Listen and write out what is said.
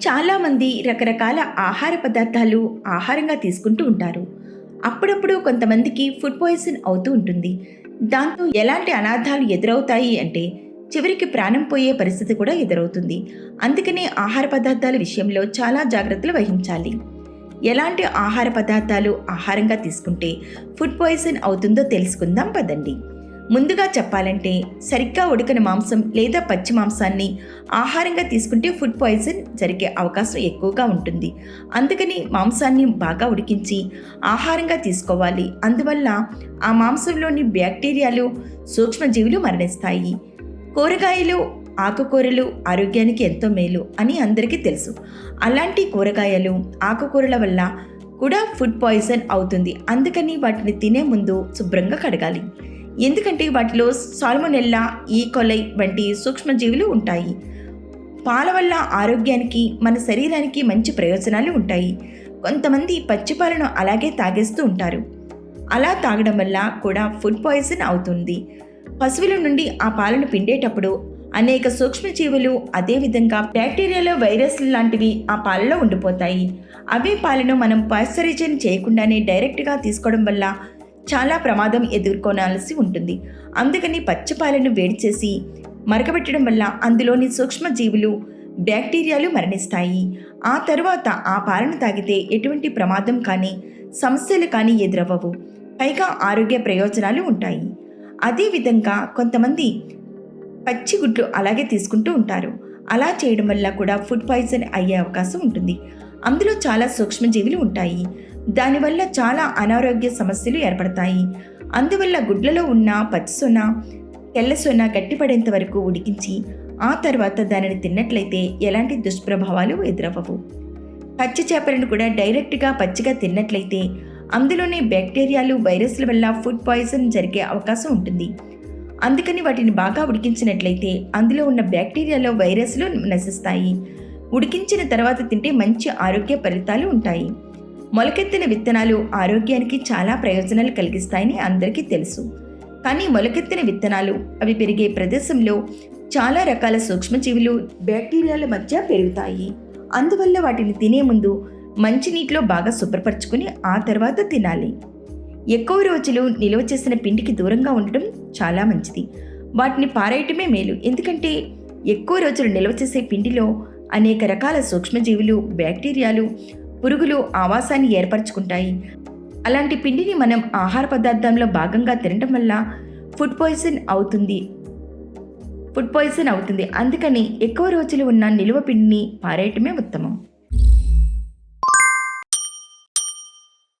చాలామంది రకరకాల ఆహార పదార్థాలు ఆహారంగా తీసుకుంటూ ఉంటారు. అప్పుడప్పుడు కొంతమందికి ఫుడ్ పాయిజన్ అవుతూ ఉంటుంది. దాంతో ఎలాంటి అనాథాలు ఎదురవుతాయి అంటే చివరికి ప్రాణం పోయే పరిస్థితి కూడా ఎదురవుతుంది. అందుకనే ఆహార పదార్థాల విషయంలో చాలా జాగ్రత్తలు వహించాలి. ఎలాంటి ఆహార పదార్థాలు ఆహారంగా తీసుకుంటే ఫుడ్ పాయిజన్ అవుతుందో తెలుసుకుందాం పదండి. ముందుగా చెప్పాలంటే సరిగ్గా ఉడికిన మాంసం లేదా పచ్చి మాంసాన్ని ఆహారంగా తీసుకుంటే ఫుడ్ పాయిజన్ జరిగే అవకాశం ఎక్కువగా ఉంటుంది. అందుకని మాంసాన్ని బాగా ఉడికించి ఆహారంగా తీసుకోవాలి. అందువల్ల ఆ మాంసంలోని బ్యాక్టీరియాలు సూక్ష్మజీవులు మరణిస్తాయి. కూరగాయలు ఆకుకూరలు ఆరోగ్యానికి ఎంతో మేలు అని అందరికీ తెలుసు. అలాంటి కూరగాయలు ఆకుకూరల వల్ల కూడా ఫుడ్ పాయిజన్ అవుతుంది. అందుకని వాటిని తినే ముందు శుభ్రంగా కడగాలి. ఎందుకంటే వాటిలో సాల్మొనెల్లా ఈకొలై వంటి సూక్ష్మజీవులు ఉంటాయి. పాల వల్ల ఆరోగ్యానికి మన శరీరానికి మంచి ప్రయోజనాలు ఉంటాయి. కొంతమంది పచ్చిపాలను అలాగే తాగేస్తూ ఉంటారు. అలా తాగడం వల్ల కూడా ఫుడ్ పాయిజన్ అవుతుంది. పశువుల నుండి ఆ పాలను పిండేటప్పుడు అనేక సూక్ష్మజీవులు అదేవిధంగా బ్యాక్టీరియాలో వైరస్లు లాంటివి ఆ పాలలో ఉండిపోతాయి. అవే పాలను మనం పాశ్చరైజన్ చేయకుండానే డైరెక్ట్గా తీసుకోవడం వల్ల చాలా ప్రమాదం ఎదుర్కొనాల్సి ఉంటుంది. అందుకని పచ్చిపాలను వేడి చేసి మరకబెట్టడం వల్ల అందులోని సూక్ష్మజీవులు బ్యాక్టీరియాలు మరణిస్తాయి. ఆ తరువాత ఆ పాలను తాగితే ఎటువంటి ప్రమాదం కానీ సమస్యలు కానీ ఎదురవ్వవు. పైగా ఆరోగ్య ప్రయోజనాలు ఉంటాయి. అదేవిధంగా కొంతమంది పచ్చి గుడ్లు అలాగే తీసుకుంటూ ఉంటారు. అలా చేయడం వల్ల కూడా ఫుడ్ పాయిజన్ అయ్యే అవకాశం ఉంటుంది. అందులో చాలా సూక్ష్మజీవులు ఉంటాయి. దానివల్ల చాలా అనారోగ్య సమస్యలు ఏర్పడతాయి. అందువల్ల గుడ్లలో ఉన్న పచ్చిసొన తెల్లసొన గట్టిపడేంత వరకు ఉడికించి ఆ తర్వాత దానిని తిన్నట్లయితే ఎలాంటి దుష్ప్రభావాలు ఎదురవ్వవు. పచ్చి చేపలను కూడా డైరెక్ట్గా పచ్చిగా తిన్నట్లయితే అందులోనే బ్యాక్టీరియాలు వైరస్ల వల్ల ఫుడ్ పాయిజన్ జరిగే అవకాశం ఉంటుంది. అందుకని వాటిని బాగా ఉడికించినట్లయితే అందులో ఉన్న బ్యాక్టీరియాలో వైరస్లు నశిస్తాయి. ఉడికించిన తర్వాత తింటే మంచి ఆరోగ్య ఫలితాలు ఉంటాయి. మొలకెత్తిన విత్తనాలు ఆరోగ్యానికి చాలా ప్రయోజనాలు కలిగిస్తాయని అందరికీ తెలుసు. కానీ మొలకెత్తిన విత్తనాలు అవి పెరిగే ప్రదేశంలో చాలా రకాల సూక్ష్మజీవులు బ్యాక్టీరియాల మధ్య పెరుగుతాయి. అందువల్ల వాటిని తినే ముందు మంచినీటిలో బాగా శుభ్రపరచుకుని ఆ తర్వాత తినాలి. ఎక్కువ రోజులు నిల్వ చేసిన పిండికి దూరంగా ఉండటం చాలా మంచిది. వాటిని పారేయటమే మేలు. ఎందుకంటే ఎక్కువ రోజులు నిల్వ చేసే పిండిలో అనేక రకాల సూక్ష్మజీవులు బ్యాక్టీరియాలు పురుగులు ఆవాసాన్ని ఏర్పరచుకుంటాయి. అలాంటి పిండిని మనం ఆహార పదార్థంలో భాగంగా తినటం వల్ల ఫుడ్ పాయిజన్ అవుతుంది. ఫుడ్ పాయిజన్ అవుతుంది. అందుకని ఎక్కువ రోజులు ఉన్న నిలువ పిండిని పారేయటమే ఉత్తమం.